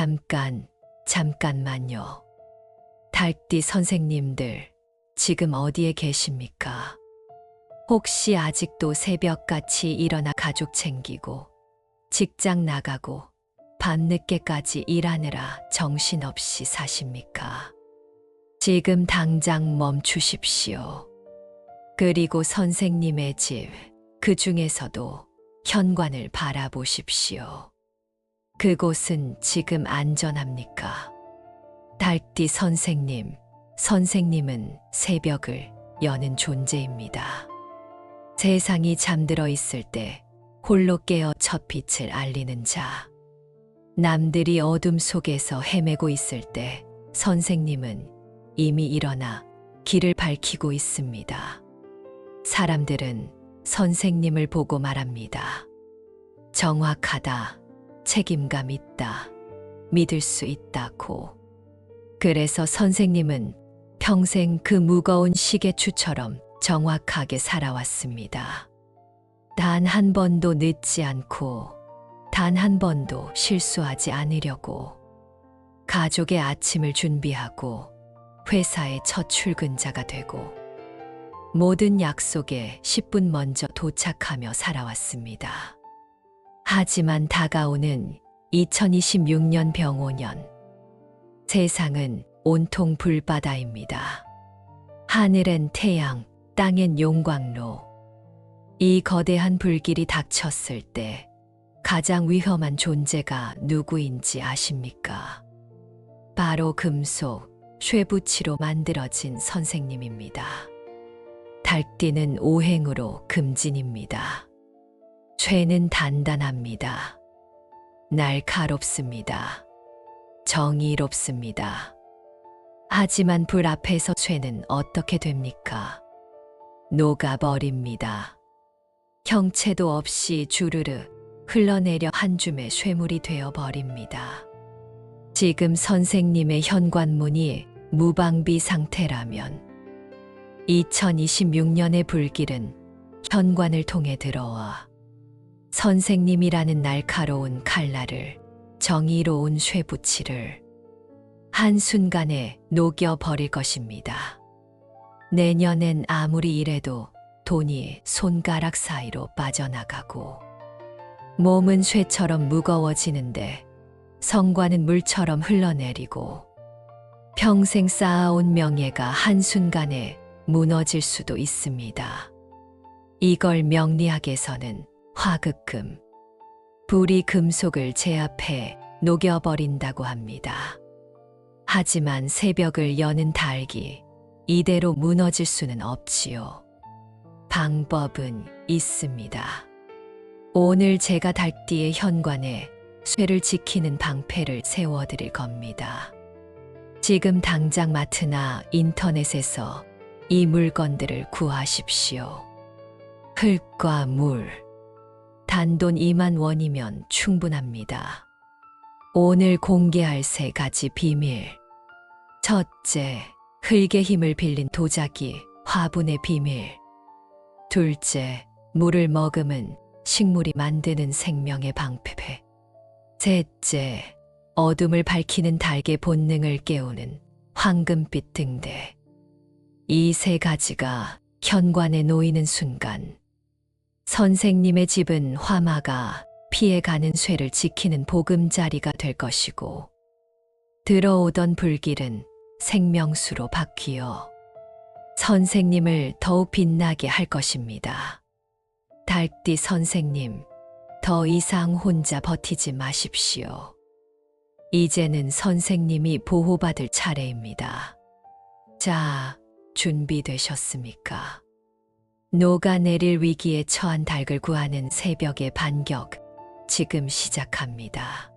잠깐, 잠깐만요. 달띠 선생님들, 지금 어디에 계십니까? 혹시 아직도 새벽같이 일어나 가족 챙기고, 직장 나가고, 밤늦게까지 일하느라 정신없이 사십니까? 지금 당장 멈추십시오. 그리고 선생님의 집, 그 중에서도 현관을 바라보십시오. 그곳은 지금 안전합니까? 달띠 선생님, 선생님은 새벽을 여는 존재입니다. 세상이 잠들어 있을 때 홀로 깨어 첫 빛을 알리는 자. 남들이 어둠 속에서 헤매고 있을 때 선생님은 이미 일어나 길을 밝히고 있습니다. 사람들은 선생님을 보고 말합니다. 정확하다, 책임감 있다, 믿을 수 있다고. 그래서 선생님은 평생 그 무거운 시계추처럼 정확하게 살아왔습니다. 단 한 번도 늦지 않고, 단 한 번도 실수하지 않으려고, 가족의 아침을 준비하고, 회사의 첫 출근자가 되고, 모든 약속에 10분 먼저 도착하며 살아왔습니다. 하지만 다가오는 2026년 병오년. 세상은 온통 불바다입니다. 하늘엔 태양, 땅엔 용광로. 이 거대한 불길이 닥쳤을 때 가장 위험한 존재가 누구인지 아십니까? 바로 금속, 쇠붙이로 만들어진 선생님입니다. 달띠는 오행으로 금진입니다. 쇠는 단단합니다. 날카롭습니다. 정의롭습니다. 하지만 불 앞에서 쇠는 어떻게 됩니까? 녹아버립니다. 형체도 없이 주르르 흘러내려 한 줌의 쇠물이 되어 버립니다. 지금 선생님의 현관문이 무방비 상태라면 2026년의 불길은 현관을 통해 들어와 선생님이라는 날카로운 칼날을 정의로운 쇠붙이를 한순간에 녹여버릴 것입니다. 내년엔 아무리 이래도 돈이 손가락 사이로 빠져나가고 몸은 쇠처럼 무거워지는데 성과는 물처럼 흘러내리고 평생 쌓아온 명예가 한순간에 무너질 수도 있습니다. 이걸 명리학에서는 화극금, 불이 금속을 제압해 녹여버린다고 합니다. 하지만 새벽을 여는 달기, 이대로 무너질 수는 없지요. 방법은 있습니다. 오늘 제가 달띠의 현관에 쇠를 지키는 방패를 세워드릴 겁니다. 지금 당장 마트나 인터넷에서 이 물건들을 구하십시오. 흙과 물. 단돈 2만 원이면 충분합니다. 오늘 공개할 세 가지 비밀. 첫째, 흙의 힘을 빌린 도자기, 화분의 비밀. 둘째, 물을 머금은 식물이 만드는 생명의 방패. 셋째, 어둠을 밝히는 달의 본능을 깨우는 황금빛 등대. 이 세 가지가 현관에 놓이는 순간, 선생님의 집은 화마가 피해가는 쇠를 지키는 보금자리가 될 것이고, 들어오던 불길은 생명수로 바뀌어 선생님을 더욱 빛나게 할 것입니다. 달띠 선생님, 더 이상 혼자 버티지 마십시오. 이제는 선생님이 보호받을 차례입니다. 자, 준비되셨습니까? 녹아내릴 위기에 처한 닭을 구하는 새벽의 반격, 지금 시작합니다.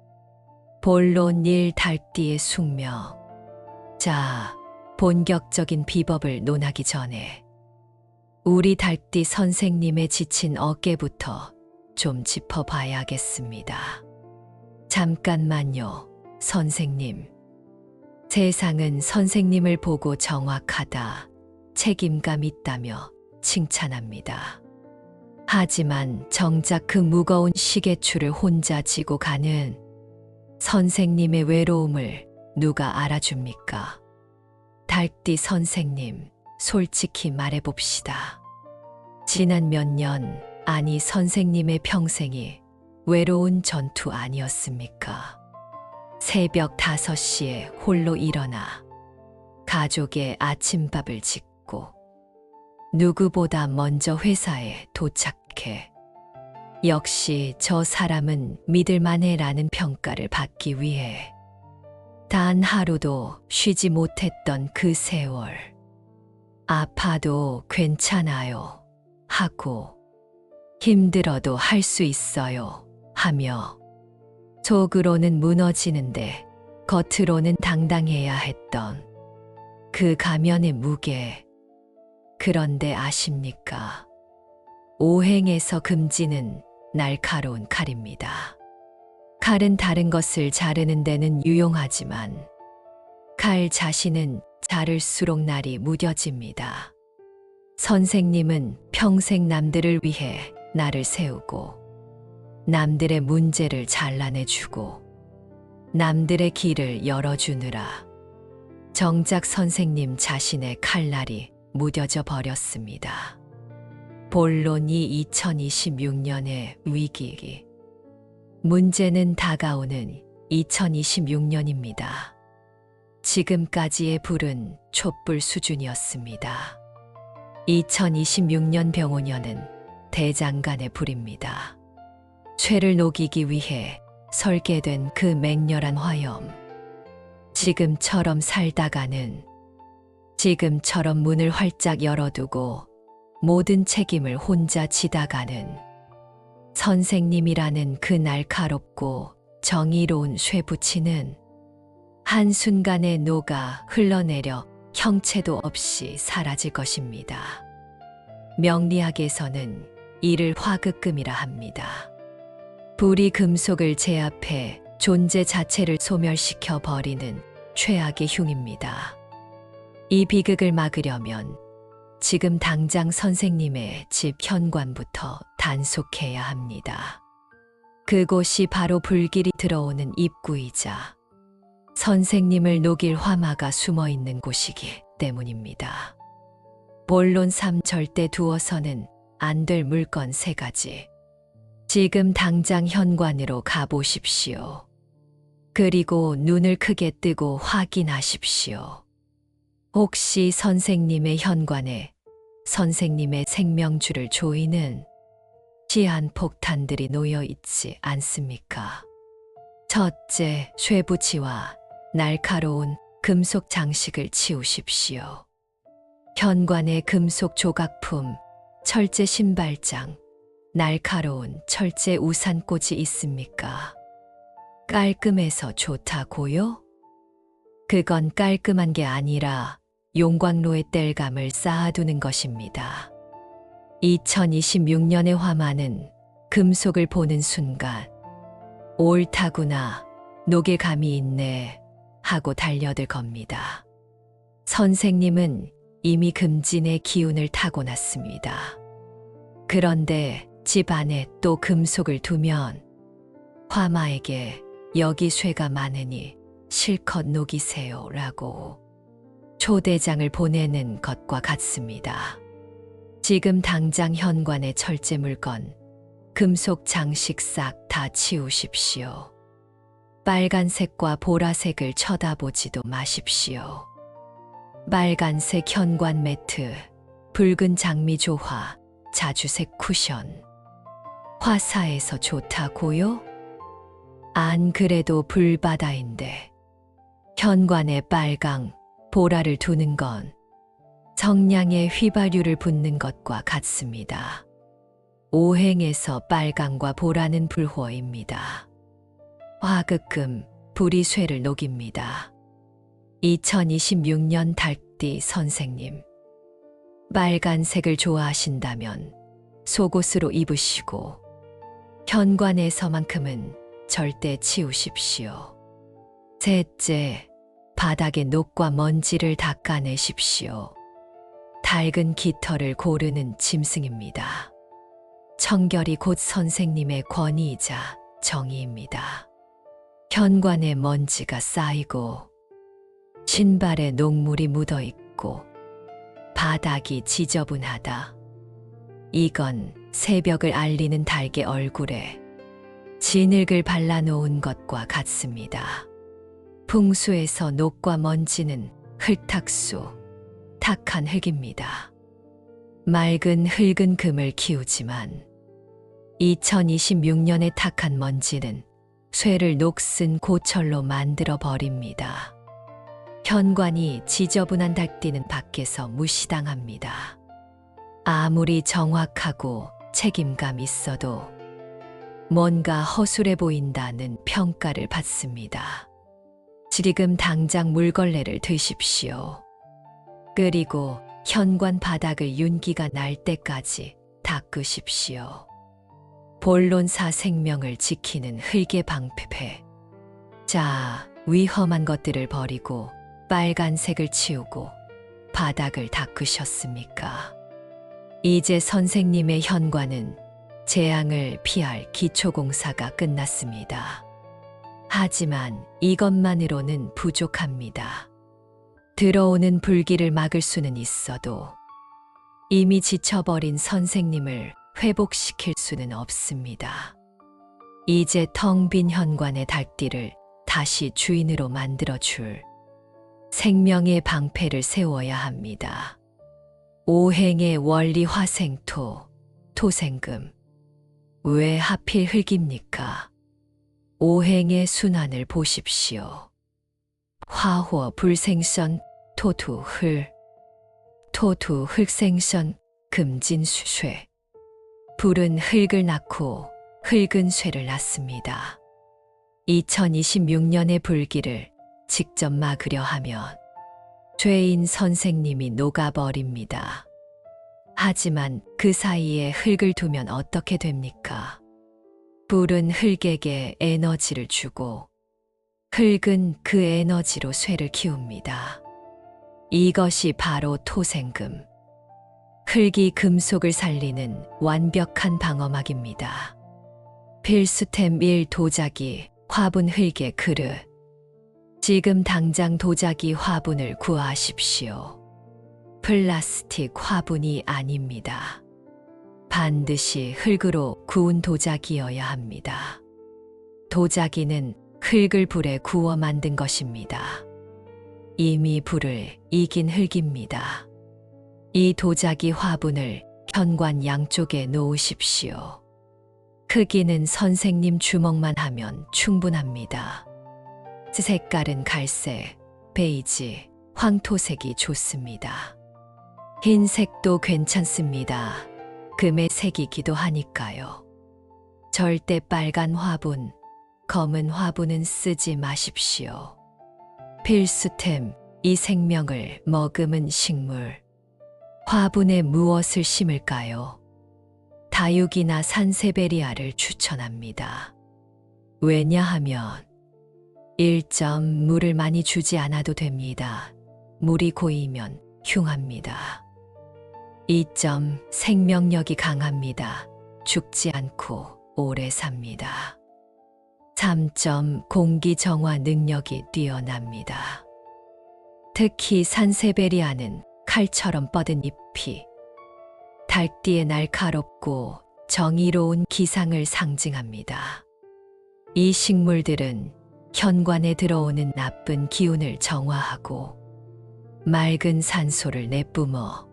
본론 일 달띠의 숙명. 자, 본격적인 비법을 논하기 전에 우리 달띠 선생님의 지친 어깨부터 좀 짚어봐야겠습니다. 잠깐만요, 선생님. 세상은 선생님을 보고 정확하다, 책임감 있다며 칭찬합니다. 하지만 정작 그 무거운 시계추를 혼자 지고 가는 선생님의 외로움을 누가 알아줍니까? 달띠 선생님, 솔직히 말해봅시다. 지난 몇 년, 아니 선생님의 평생이 외로운 전투 아니었습니까? 새벽 5시에 홀로 일어나 가족의 아침밥을 짓고 누구보다 먼저 회사에 도착해 역시 저 사람은 믿을만해라는 평가를 받기 위해 단 하루도 쉬지 못했던 그 세월. 아파도 괜찮아요. 하고 힘들어도 할 수 있어요. 하며 속으로는 무너지는데 겉으로는 당당해야 했던 그 가면의 무게. 그런데 아십니까? 오행에서 금지는 날카로운 칼입니다. 칼은 다른 것을 자르는 데는 유용하지만 칼 자신은 자를수록 날이 무뎌집니다. 선생님은 평생 남들을 위해 나를 세우고 남들의 문제를 잘라내주고 남들의 길을 열어주느라 정작 선생님 자신의 칼날이 무뎌져 버렸습니다. 본론이 2026년의 위기. 문제는 다가오는 2026년입니다. 지금까지의 불은 촛불 수준이었습니다. 2026년 병오년은 대장간의 불입니다. 죄를 녹이기 위해 설계된 그 맹렬한 화염. 지금처럼 살다가는 지금처럼 문을 활짝 열어두고 모든 책임을 혼자 지다가는 선생님이라는 그 날카롭고 정의로운 쇠붙이는 한순간에 녹아 흘러내려 형체도 없이 사라질 것입니다. 명리학에서는 이를 화극금이라 합니다. 불이 금속을 제압해 존재 자체를 소멸시켜 버리는 최악의 흉입니다. 이 비극을 막으려면 지금 당장 선생님의 집 현관부터 단속해야 합니다. 그곳이 바로 불길이 들어오는 입구이자 선생님을 녹일 화마가 숨어 있는 곳이기 때문입니다. 본론 3 절대 두어서는 안 될 물건 세 가지. 지금 당장 현관으로 가보십시오. 그리고 눈을 크게 뜨고 확인하십시오. 혹시 선생님의 현관에 선생님의 생명줄을 조이는 시한 폭탄들이 놓여 있지 않습니까? 첫째, 쇠붙이와 날카로운 금속 장식을 치우십시오. 현관의 금속 조각품, 철제 신발장, 날카로운 철제 우산꽂이 있습니까? 깔끔해서 좋다고요? 그건 깔끔한 게 아니라 용광로의 땔감을 쌓아두는 것입니다. 2026년의 화마는 금속을 보는 순간 옳다구나, 녹일 감이 있네 하고 달려들 겁니다. 선생님은 이미 금진의 기운을 타고났습니다. 그런데 집 안에 또 금속을 두면 화마에게 여기 쇠가 많으니 실컷 녹이세요 라고 초대장을 보내는 것과 같습니다. 지금 당장 현관의 철제 물건, 금속 장식 싹 다 치우십시오. 빨간색과 보라색을 쳐다보지도 마십시오. 빨간색 현관 매트, 붉은 장미 조화, 자주색 쿠션. 화사해서 좋다고요? 안 그래도 불바다인데 현관에 빨강, 보라를 두는 건 성냥에 휘발유를 붓는 것과 같습니다. 오행에서 빨강과 보라는 불호입니다. 화극금, 불이 쇠를 녹입니다. 2026년 달띠 선생님. 빨간색을 좋아하신다면 속옷으로 입으시고 현관에서만큼은 절대 치우십시오. 셋째, 바닥의 녹과 먼지를 닦아내십시오. 낡은 깃털을 고르는 짐승입니다. 청결이 곧 선생님의 권위이자 정의입니다. 현관에 먼지가 쌓이고 신발에 녹물이 묻어 있고 바닥이 지저분하다. 이건 새벽을 알리는 닭의 얼굴에 진흙을 발라놓은 것과 같습니다. 풍수에서 녹과 먼지는 흙탁수, 탁한 흙입니다. 맑은 흙은 금을 키우지만 2026년의 탁한 먼지는 쇠를 녹슨 고철로 만들어 버립니다. 현관이 지저분한 닭띠는 밖에서 무시당합니다. 아무리 정확하고 책임감 있어도 뭔가 허술해 보인다는 평가를 받습니다. 지금 당장 물걸레를 드십시오. 그리고 현관 바닥을 윤기가 날 때까지 닦으십시오. 본론사 생명을 지키는 흙의 방패. 자, 위험한 것들을 버리고 빨간색을 치우고 바닥을 닦으셨습니까? 이제 선생님의 현관은 재앙을 피할 기초공사가 끝났습니다. 하지만 이것만으로는 부족합니다. 들어오는 불길을 막을 수는 있어도 이미 지쳐버린 선생님을 회복시킬 수는 없습니다. 이제 텅 빈 현관의 닭띠를 다시 주인으로 만들어 줄 생명의 방패를 세워야 합니다. 오행의 원리 화생토, 토생금. 왜 하필 흙입니까? 오행의 순환을 보십시오. 화호 불생선 흙 토투 흙생선 금진수쇠 불은 흙을 낳고 흙은 쇠를 낳습니다. 2026년의 불길을 직접 막으려 하면 죄인 선생님이 녹아버립니다. 하지만 그 사이에 흙을 두면 어떻게 됩니까? 불은 흙에게 에너지를 주고 흙은 그 에너지로 쇠를 키웁니다. 이것이 바로 토생금. 흙이 금속을 살리는 완벽한 방어막입니다. 필수템 1 도자기 화분 흙의 그릇. 지금 당장 도자기 화분을 구하십시오. 플라스틱 화분이 아닙니다. 반드시 흙으로 구운 도자기여야 합니다. 도자기는 흙을 불에 구워 만든 것입니다. 이미 불을 이긴 흙입니다. 이 도자기 화분을 현관 양쪽에 놓으십시오. 크기는 선생님 주먹만 하면 충분합니다. 색깔은 갈색, 베이지, 황토색이 좋습니다. 흰색도 괜찮습니다. 금의 색이기도 하니까요. 절대 빨간 화분, 검은 화분은 쓰지 마십시오. 필수템, 이 생명을 머금은 식물. 화분에 무엇을 심을까요? 다육이나 산세베리아를 추천합니다. 왜냐하면 1점 물을 많이 주지 않아도 됩니다. 물이 고이면 흉합니다. 2점 생명력이 강합니다. 죽지 않고 오래 삽니다. 3점 공기 정화 능력이 뛰어납니다. 특히 산세베리아는 칼처럼 뻗은 잎이 달띠의 날카롭고 정의로운 기상을 상징합니다. 이 식물들은 현관에 들어오는 나쁜 기운을 정화하고 맑은 산소를 내뿜어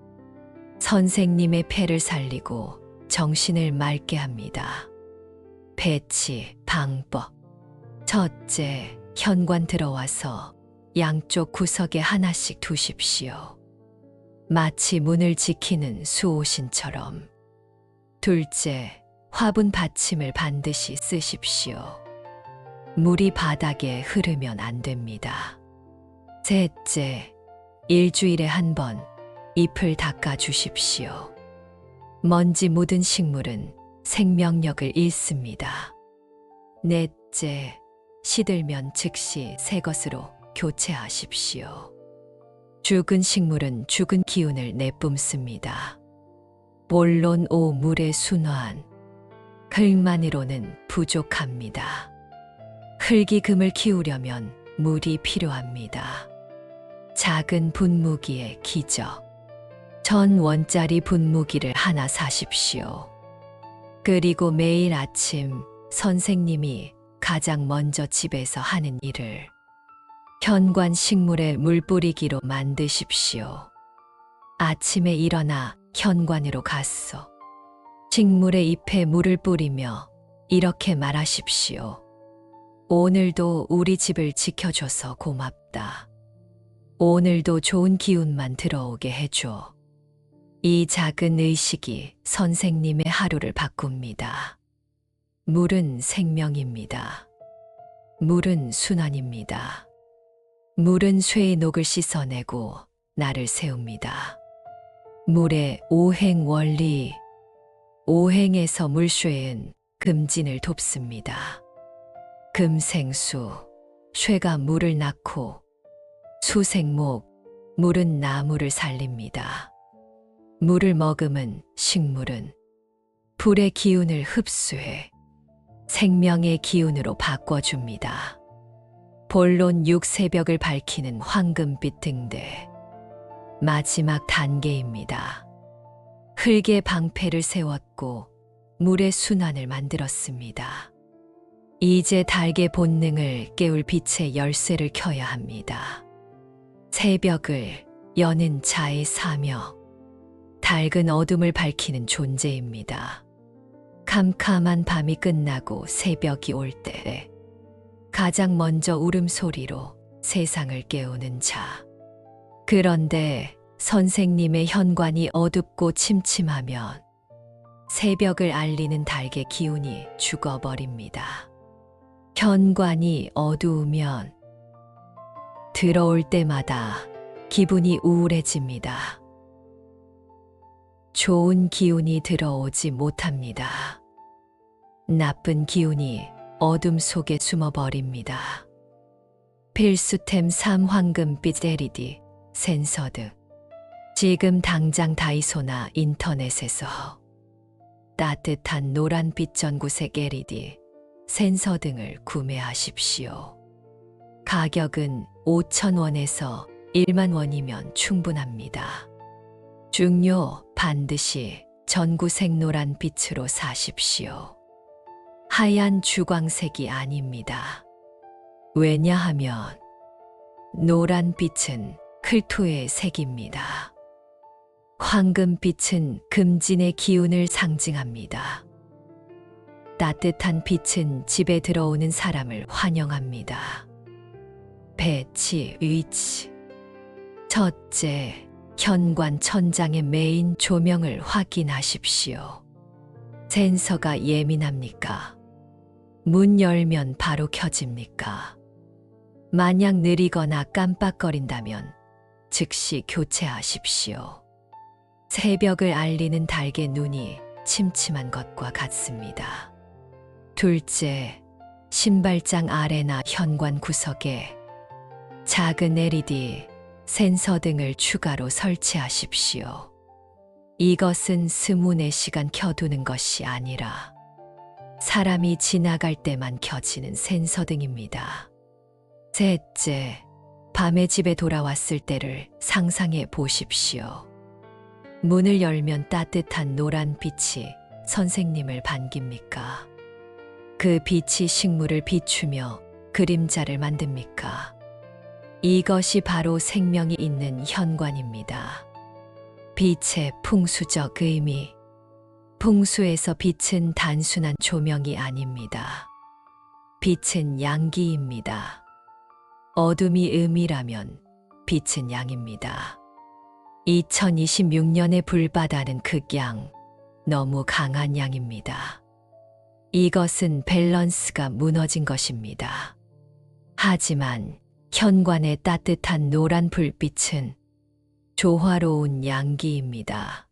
선생님의 폐를 살리고 정신을 맑게 합니다. 배치, 방법. 첫째, 현관 들어와서 양쪽 구석에 하나씩 두십시오. 마치 문을 지키는 수호신처럼. 둘째, 화분 받침을 반드시 쓰십시오. 물이 바닥에 흐르면 안 됩니다. 셋째, 일주일에 한 번 잎을 닦아 주십시오. 먼지 묻은 식물은 생명력을 잃습니다. 넷째, 시들면 즉시 새 것으로 교체하십시오. 죽은 식물은 죽은 기운을 내뿜습니다. 본론 오 물의 순환, 흙만으로는 부족합니다. 흙이 금을 키우려면 물이 필요합니다. 작은 분무기의 기적. 천 원짜리 분무기를 하나 사십시오. 그리고 매일 아침 선생님이 가장 먼저 집에서 하는 일을 현관 식물에 물 뿌리기로 만드십시오. 아침에 일어나 현관으로 갔어. 식물의 잎에 물을 뿌리며 이렇게 말하십시오. 오늘도 우리 집을 지켜줘서 고맙다. 오늘도 좋은 기운만 들어오게 해줘. 이 작은 의식이 선생님의 하루를 바꿉니다. 물은 생명입니다. 물은 순환입니다. 물은 쇠의 녹을 씻어내고 나를 세웁니다. 물의 오행 원리. 오행에서 물쇠은 금진을 돕습니다. 금생수, 쇠가 물을 낳고 수생목, 물은 나무를 살립니다. 물을 머금은 식물은 불의 기운을 흡수해 생명의 기운으로 바꿔줍니다. 본론 육새벽을 밝히는 황금빛 등대. 마지막 단계입니다. 흙의 방패를 세웠고 물의 순환을 만들었습니다. 이제 닭의 본능을 깨울 빛의 열쇠를 켜야 합니다. 새벽을 여는 자의 사명. 닭은 어둠을 밝히는 존재입니다. 캄캄한 밤이 끝나고 새벽이 올 때 가장 먼저 울음소리로 세상을 깨우는 자. 그런데 선생님의 현관이 어둡고 침침하면 새벽을 알리는 닭의 기운이 죽어버립니다. 현관이 어두우면 들어올 때마다 기분이 우울해집니다. 좋은 기운이 들어오지 못합니다. 나쁜 기운이 어둠 속에 숨어버립니다. 필수템 3황금빛 LED, 센서 등. 지금 당장 다이소나 인터넷에서 따뜻한 노란빛 전구색 LED, 센서 등을 구매하십시오. 가격은 5,000원에서 1만 원이면 충분합니다. 중요 반드시 전구색 노란 빛으로 사십시오. 하얀 주광색이 아닙니다. 왜냐하면 노란 빛은 클토의 색입니다. 황금빛은 금진의 기운을 상징합니다. 따뜻한 빛은 집에 들어오는 사람을 환영합니다. 배치, 위치. 첫째, 현관 천장의 메인 조명을 확인하십시오. 센서가 예민합니까? 문 열면 바로 켜집니까? 만약 느리거나 깜빡거린다면 즉시 교체하십시오. 새벽을 알리는 닭의 눈이 침침한 것과 같습니다. 둘째, 신발장 아래나 현관 구석에 작은 LED, 센서 등을 추가로 설치하십시오. 이것은 스문의 시간 켜두는 것이 아니라 사람이 지나갈 때만 켜지는 센서 등입니다. 셋째, 밤에 집에 돌아왔을 때를 상상해 보십시오. 문을 열면 따뜻한 노란 빛이 선생님을 반깁니까? 그 빛이 식물을 비추며 그림자를 만듭니까? 이것이 바로 생명이 있는 현관입니다. 빛의 풍수적 의미. 풍수에서 빛은 단순한 조명이 아닙니다. 빛은 양기입니다. 어둠이 의미라면 빛은 양입니다. 2026년의 불바다는 극양, 너무 강한 양입니다. 이것은 밸런스가 무너진 것입니다. 하지만 현관의 따뜻한 노란 불빛은 조화로운 양기입니다.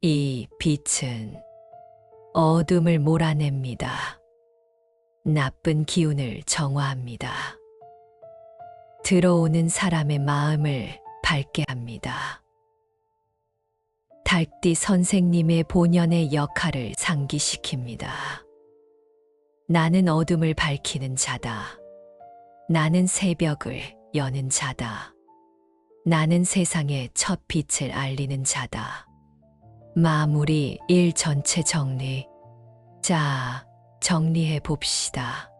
이 빛은 어둠을 몰아냅니다. 나쁜 기운을 정화합니다. 들어오는 사람의 마음을 밝게 합니다. 달띠 선생님의 본연의 역할을 상기시킵니다. 나는 어둠을 밝히는 자다. 나는 새벽을 여는 자다. 나는 세상의 첫 빛을 알리는 자다. 마무리 일 전체 정리. 자, 정리해 봅시다.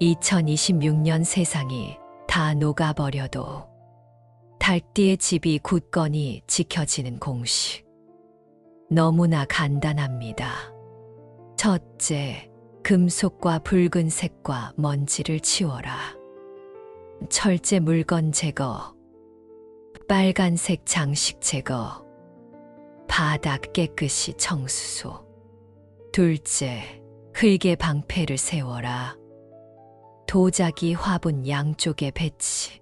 2026년 세상이 다 녹아버려도 달띠의 집이 굳건히 지켜지는 공식. 너무나 간단합니다. 첫째, 금속과 붉은색과 먼지를 치워라. 철제 물건 제거, 빨간색 장식 제거, 바닥 깨끗이 청수소. 둘째, 흙의 방패를 세워라. 도자기 화분 양쪽에 배치.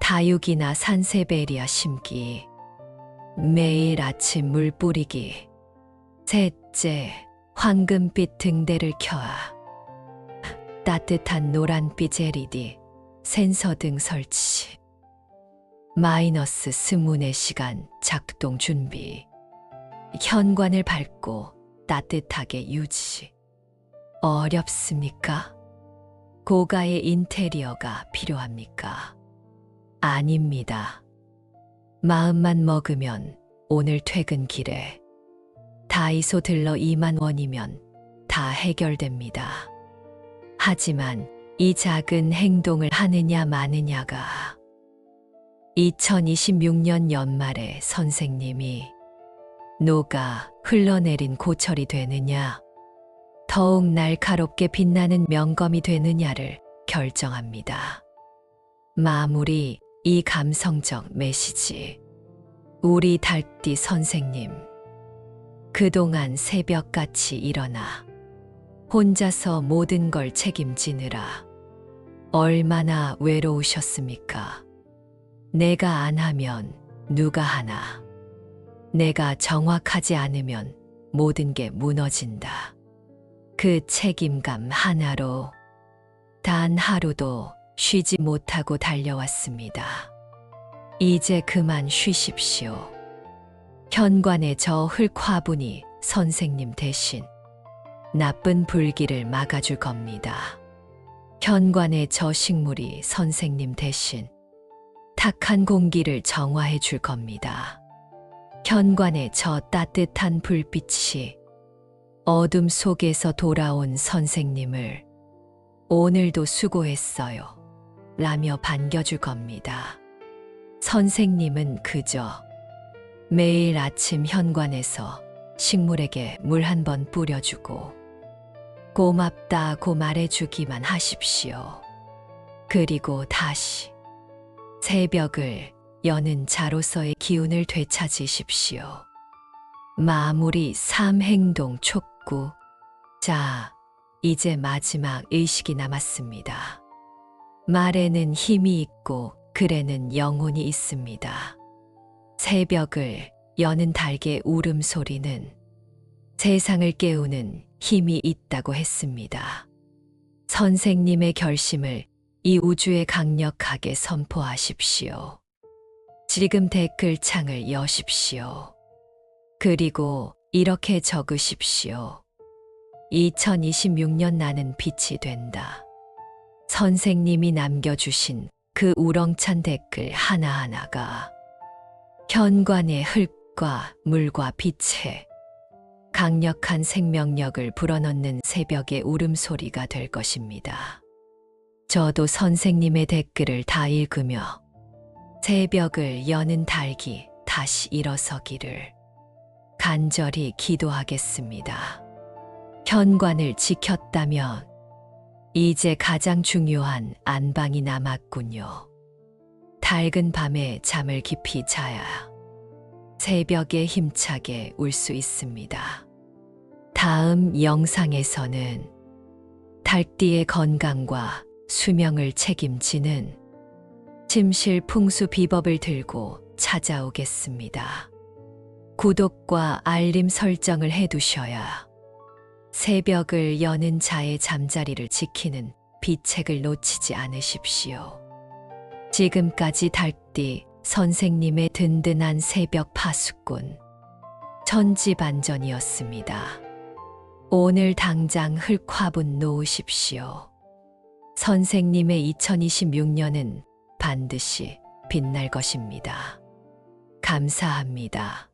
다육이나 산세베리아 심기. 매일 아침 물 뿌리기. 셋째, 황금빛 등대를 켜아. 따뜻한 노란빛 LED, 센서 등 설치. 마이너스 스문의 시간 작동 준비. 현관을 밟고 따뜻하게 유지. 어렵습니까? 고가의 인테리어가 필요합니까? 아닙니다. 마음만 먹으면 오늘 퇴근 길에 다이소 들러 2만 원이면 다 해결됩니다. 하지만 이 작은 행동을 하느냐 마느냐가 2026년 연말에 선생님이 녹아 흘러내린 고철이 되느냐, 더욱 날카롭게 빛나는 명검이 되느냐를 결정합니다. 마무리 이 감성적 메시지. 우리 달띠 선생님. 그동안 새벽같이 일어나 혼자서 모든 걸 책임지느라 얼마나 외로우셨습니까? 내가 안 하면 누가 하나? 내가 정확하지 않으면 모든 게 무너진다. 그 책임감 하나로 단 하루도 쉬지 못하고 달려왔습니다. 이제 그만 쉬십시오. 현관의 저 흙화분이 선생님 대신 나쁜 불길을 막아줄 겁니다. 현관의 저 식물이 선생님 대신 탁한 공기를 정화해 줄 겁니다. 현관의 저 따뜻한 불빛이 어둠 속에서 돌아온 선생님을 오늘도 수고했어요. 라며 반겨줄 겁니다. 선생님은 그저 매일 아침 현관에서 식물에게 물 한 번 뿌려주고 고맙다고 말해주기만 하십시오. 그리고 다시 새벽을 여는 자로서의 기운을 되찾으십시오. 마무리 삼행동 촉구. 자, 이제 마지막 의식이 남았습니다. 말에는 힘이 있고 글에는 영혼이 있습니다. 새벽을 여는 닭의 울음소리는 세상을 깨우는 힘이 있다고 했습니다. 선생님의 결심을 이 우주에 강력하게 선포하십시오. 지금 댓글창을 여십시오. 그리고 이렇게 적으십시오. 2026년 나는 빛이 된다. 선생님이 남겨주신 그 우렁찬 댓글 하나하나가 현관의 흙과 물과 빛에 강력한 생명력을 불어넣는 새벽의 울음소리가 될 것입니다. 저도 선생님의 댓글을 다 읽으며 새벽을 여는 달기 다시 일어서기를 간절히 기도하겠습니다. 현관을 지켰다면 이제 가장 중요한 안방이 남았군요. 밝은 밤에 잠을 깊이 자야 새벽에 힘차게 울 수 있습니다. 다음 영상에서는 달띠의 건강과 수명을 책임지는 침실 풍수 비법을 들고 찾아오겠습니다. 구독과 알림 설정을 해두셔야 새벽을 여는 자의 잠자리를 지키는 비책을 놓치지 않으십시오. 지금까지 달띠 선생님의 든든한 새벽 파수꾼 천지반전이었습니다. 오늘 당장 흙화분 놓으십시오. 선생님의 2026년은 반드시 빛날 것입니다. 감사합니다.